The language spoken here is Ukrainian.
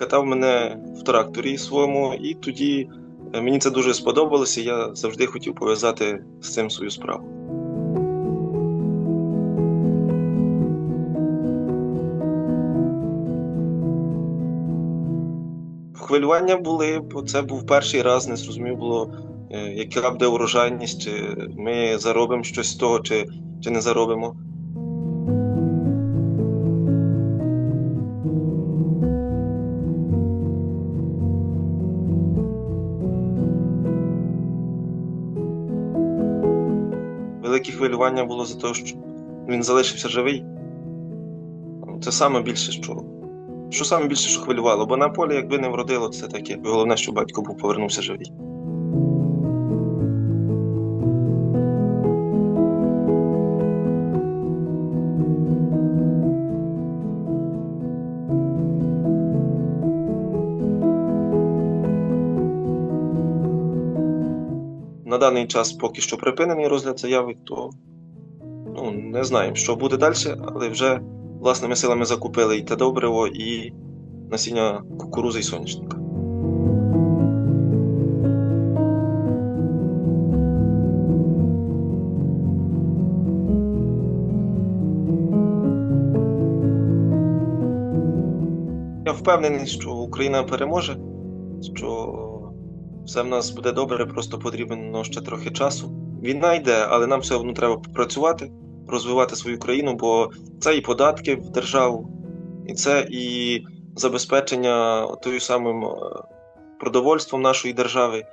катав мене в тракторі своєму, і тоді е, мені це дуже сподобалося. Я завжди хотів пов'язати з цим свою справу. Хвилювання були, бо це був перший раз, не зрозумів було, е, яка буде урожайність, чи ми заробимо щось з того, чи, чи не заробимо. Велике хвилювання було за те, що він залишився живий. Це саме більше, що, що саме більше, що хвилювало, бо на полі, якби не вродило, це таке. Головне, що батько був повернувся живий. На даний час поки що припинений розгляд заяви, то ну, не знаємо, що буде далі, але вже власними силами закупили і те добриво, і насіння кукурузи і соняшника. Я впевнений, що Україна переможе, що все в нас буде добре, просто потрібно ще трохи часу. Війна йде, але нам все одно треба попрацювати, розвивати свою країну, бо це і податки в державу, і це і забезпечення тою самим е, продовольством нашої держави.